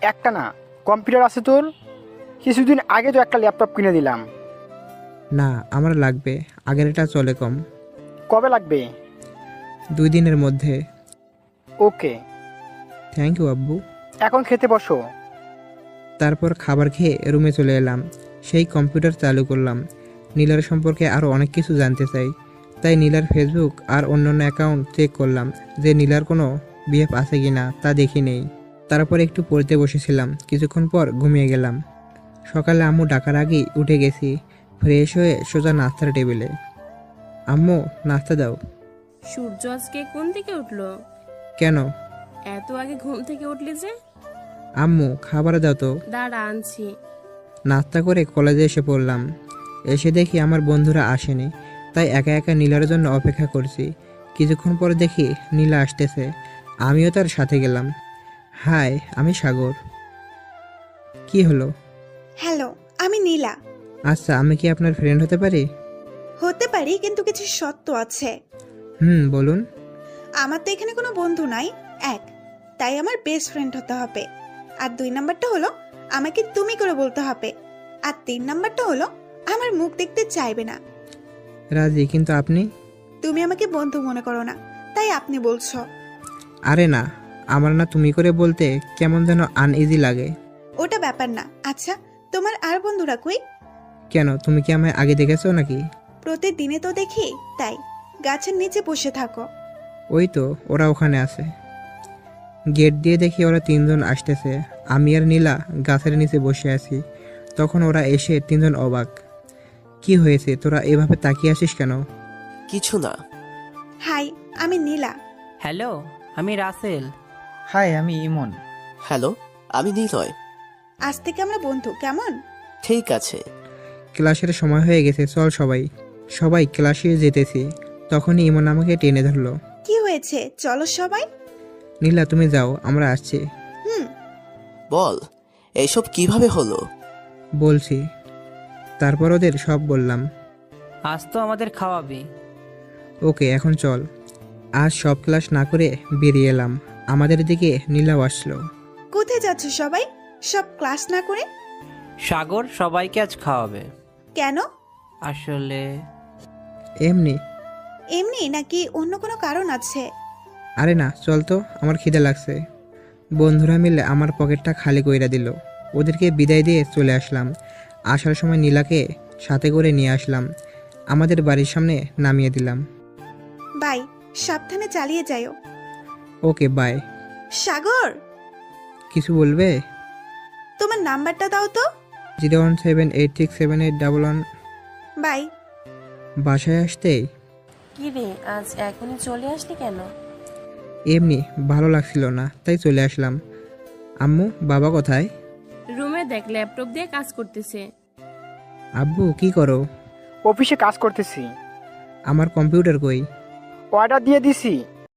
একটা না কম্পিউটার আছে তোর? কিছুদিন আগে তো একটা ল্যাপটপ কিনে দিলাম। না আমার লাগবে। আগের এটা চলে কম। কবে লাগবে? দুই দিনের মধ্যে। ওকে। থ্যাংক ইউ আব্বু। এখন খেতে বসো। তারপর খাবার খেয়ে রুমে চলে এলাম। সেই কম্পিউটার চালু করলাম। নীলার সম্পর্কে আরও অনেক কিছু জানতে চাই। তাই নীলার ফেসবুক আর অন্যান্য অ্যাকাউন্ট চেক করলাম যে নীলার কোনো বিহেভ আছে কি না তা দেখি নেই। তারপর একটু পড়তে বসেছিলাম। কিছুক্ষণ পর ঘুমিয়ে গেলাম। সকালে আম্মু ডাকার আগেই উঠে গেছি ফ্রেশ হয়ে সোজা নাস্তার টেবিলে। আম্মু নাস্তা দাও। সূর্য আজকে কোন দিকে উঠল? কেন? এত আগে ঘুম থেকে উঠলি যে? আম্মু খাবার দাও তো। দাঁড়া আনছি। নাস্তা করে কলেজে এসে পড়লাম। এসে দেখি আমার বন্ধুরা আসেনি তাই একা একা নীলার জন্য অপেক্ষা করছি। কিছুক্ষণ পর দেখি নীলা আসতেছে। আমিও তার সাথে গেলাম। হাই আমি সাগর। কি হলো? হ্যালো আমি নীলা। আচ্ছা আমি কি আপনার ফ্রেন্ড হতে পারি? হতে পারি কিন্তু কিছু সত্য আছে। হুম বলুন। আমার তো এখানে কোনো বন্ধু নাই এক। তাই আমার বেস্ট ফ্রেন্ড হতে হবে। আর দুই নাম্বারটা হলো আমাকে তুমি করে বলতে হবে। আর তিন নাম্বারটা হলো আমার মুখ দেখতে চাইবে না। রাজি কিন্তু আপনি? তুমি আমাকে বন্ধু মনে করো না তাই আপনি বলছো। আরে না আমার না তুমি করে বলতে কেমন যেন আনইজি লাগে। ওটা ব্যাপার না। আচ্ছা তোমার আর বন্ধুরা কই? কেন তুমি কি আমায় আগে দেখেছ নাকি? প্রতিদিনে তো দেখি তাই। গাছের নিচে বসে থাকো। ওই তো ওরা ওখানে আছে। গেট দিয়ে দেখি ওরা তিনজন আসতেছে। আমি আর নীলা গাছের নিচে বসে আছি। তখন ওরা এসে তিনজন অবাক। কি হয়েছে তোরা এভাবে তাকিয়ে আসিস কেন? কিছু না। হাই আমি নীলা। হ্যালো আমি রাসেল। হাই আমি ইমন। হ্যালো আমি নিলয়। আজ থেকে আমরা বন্ধু কেমন? ঠিক আছে। ক্লাসের সময় হয়ে গেছে চল সবাই। সবাই ক্লাসে যেতেছি তখনই ইমন আমাকে টেনে ধরলো। কি হয়েছে? চলো সবাই। নীলা তুমি যাও আমরা আসছি। হুম। বল এইসব কীভাবে হলো? বলছি। তারপর ওদের সব বললাম। আজ তো আমাদের খাওয়াবি। ওকে এখন চল। আজ সব ক্লাস না করে বেরিয়ে এলাম। আমাদের দিকে নীলাও আসলো। কোথায় যাচ্ছ সবাই? সব ক্লাস না করে? সাগর সবাইকে আজ খাওয়াবে। কেন? আসলে এমনি। এমনি নাকি অন্য কোনো কারণ আছে? আরে না চল তো আমার খিদে লাগছে। বন্ধুরা মিলে আমার পকেটটা খালি কইরা দিল। ওদেরকে বিদায় দিয়ে চলে আসলাম। আসার সময় নীলাকে সাথে করে নিয়ে আসলাম। আমাদের বাড়ির সামনে নামিয়ে দিলাম। বাই সাবধানে চালিয়ে যাও ওকে বাই সাগর! কিছু বলবে? তোমার নাম্বারটা দাও তো। Zero one seven eight six seven eight double one. Bye. বাসায় আসতেই কি রে আজ এখনই চলে আসলি কেন? এমনি ভালো লাগছিল না তাই চলে আসলাম। আম্মু বাবা কোথায়? রুমে দেখ ল্যাপটপ দিয়ে কাজ করতেছে। আব্বু কি করো? অফিসে কাজ করতেছি। আমার কম্পিউটার কই? অর্ডার দিয়ে দিছি।